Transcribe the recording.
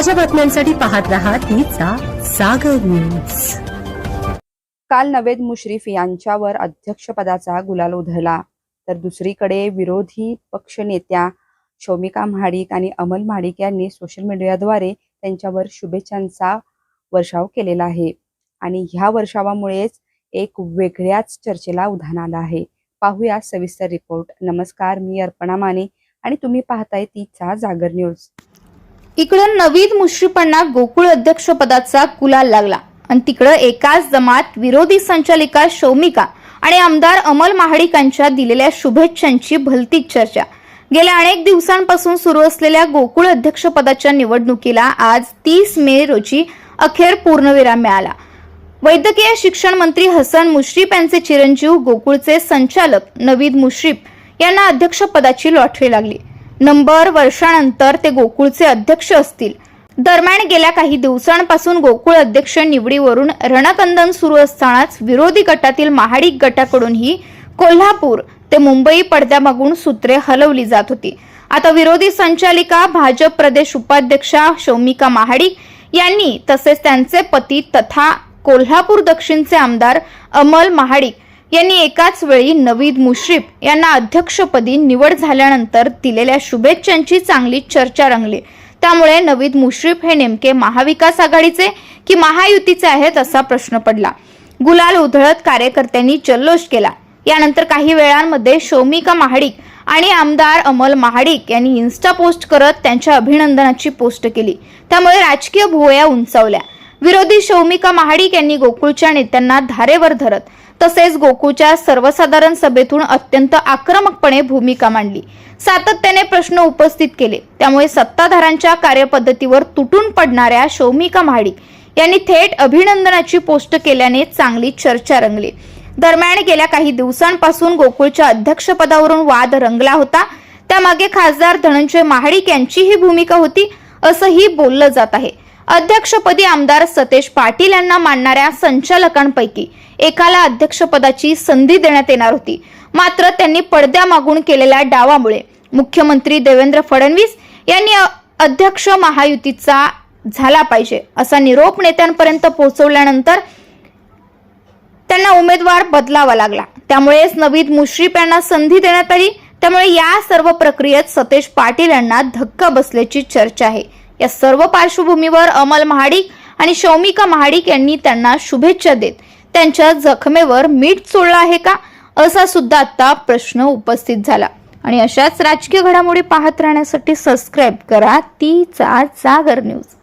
ताज्या बातम्यांसाठी पाहत राहा तिचा सागर न्यूज काल नवेद मुश्रीफ यांच्यावर अध्यक्षपदाचा गुलाल उधळला. तर दुसरीकडे विरोधी पक्षनेत्या शौमिका महाडिक आणि अमल महाडिक यांनी सोशल मीडियाद्वारे त्यांच्यावर शुभेच्छांचा वर्षाव केलेला आहे. आणि ह्या वर्षावामुळेच एक वेगळ्याच चर्चेला उधाण आलं आहे. पाहूया सविस्तर रिपोर्ट नमस्कार मी अर्पणा माने आणि तुम्ही पाहताय तिचा जागर न्यूज इकडं नवीद मुश्रीफांना गोकुळ अध्यक्षपदाचा कुलाल लागला. आणि तिकडं एकाच जमात विरोधी संचालिका शौमिका आणि आमदार अमल महाडिकांच्या दिलेल्या शुभेच्छांची भलतीच चर्चा. गेल्या अनेक दिवसांपासून सुरू असलेल्या गोकुळ अध्यक्षपदाच्या निवडणुकीला आज तीस मे रोजी अखेर पूर्णविराम मिळाला. वैद्यकीय शिक्षण मंत्री हसन मुश्रीफ यांचे चिरंजीव गोकुळचे संचालक नवीद मुश्रीफ यांना अध्यक्षपदाची लॉटरी लागली. नंबर वर्षानंतर ते गोकुळचे अध्यक्ष असतील. दरम्यान गेल्या काही दिवसांपासून गोकुळ अध्यक्ष निवडीवरून रणकंदन सुरू असतानाच विरोधी गटातील महाडिक गटाकडूनही कोल्हापूर ते मुंबई पडद्यामागून सूत्रे हलवली जात होती. आता विरोधी संचालिका भाजप प्रदेश उपाध्यक्षा शौमिका महाडिक यांनी तसेच त्यांचे पती तथा कोल्हापूर दक्षिणचे आमदार अमल महाडिक यांनी एकाच वेळी नवीद मुश्रीफ यांना अध्यक्षपदी निवड झाल्यानंतर दिलेल्या शुभेच्छांची चांगली चर्चा रंगली. त्यामुळे नवीद मुश्रीफ हे नेमके महाविकास आघाडीचे की महायुतीचे आहेत असा प्रश्न पडला. गुलाल उधळत कार्यकर्त्यांनी जल्लोष केला. यानंतर काही वेळांमध्ये शौमिका महाडिक आणि आमदार अमल महाडिक यांनी इन्स्टा पोस्ट करत त्यांच्या अभिनंदनाची पोस्ट केली. त्यामुळे राजकीय भुवया उंचावल्या. विरोधी शौमिका महाडिक यांनी गोकुळच्या नेत्यांना धारेवर धरत तसेच गोकुळच्या सर्वसाधारण सभेतून अत्यंत आक्रमकपणे भूमिका मांडली. सातत्याने प्रश्न उपस्थित केले. त्यामुळे सत्ताधारांच्या कार्यपद्धतीवर तुटून पडणाऱ्या शौमिका महाडिक यांनी थेट अभिनंदनाची पोस्ट केल्याने चांगली चर्चा रंगली. दरम्यान गेल्या काही दिवसांपासून गोकुळच्या अध्यक्षपदावरून वाद रंगला होता. त्यामागे खासदार धनंजय महाडिक यांचीही भूमिका होती असंही बोललं जात आहे. अध्यक्षपदी आमदार सतेज पाटील यांना मानणाऱ्या संचालकांपैकी एकाला अध्यक्षपदाची संधी देण्यात येणार होती. मात्र त्यांनी पडद्यामागून केलेल्या डावामुळे मुख्यमंत्री देवेंद्र फडणवीस यांनी अध्यक्ष महायुतीचा झाला पाहिजे असा निरोप नेत्यांपर्यंत पोहोचवल्यानंतर त्यांना उमेदवार बदलावा लागला. त्यामुळेच नवीद मुश्रीफ यांना संधी देण्यात आली. त्यामुळे या सर्व प्रक्रियेत सतेज पाटील यांना धक्का बसल्याची चर्चा आहे. या सर्व पार्श्वभूमीवर अमल महाडिक आणि शौमिका महाडिक यांनी त्यांना शुभेच्छा देत त्यांच्या जखमेवर मीठ चोळलं आहे का असा सुद्धा आता प्रश्न उपस्थित झाला. आणि अशाच राजकीय घडामोडी पाहत राहण्यासाठी सबस्क्राईब करा. तीचा जागर न्यूज